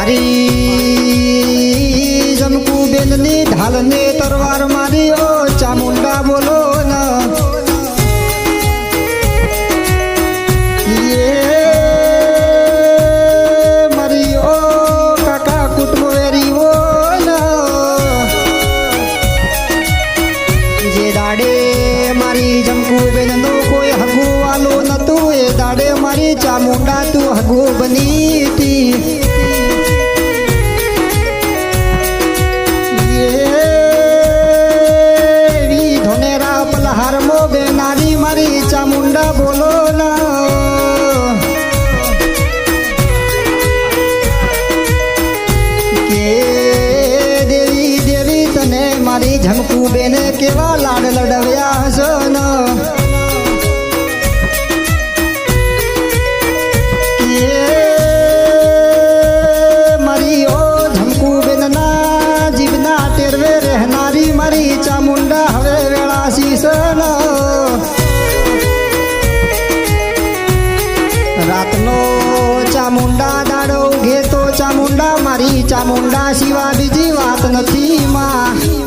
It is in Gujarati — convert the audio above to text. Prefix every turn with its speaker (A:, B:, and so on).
A: મારી જનકુ બેનની ઢાલને તરવાર મારી ઓ ચામુંડા બોલો કોઈ હગુ વાલું એ દાડે મારી ચામુંડા તું હગુ બની બેનારી મારી ચામુંડા બોલો ના. કે દેવી દેવી, તને મારી ઝંકુ બેને કેવા લાડ લડવ્યા હશો ન મારી મારી ચામુંડા હવે વેળા શીશન રાતનો ચામુંડા દાડો ઘેતો ચામુંડા મારી ચામુંડા સિવા બીજી વાત નથી માં.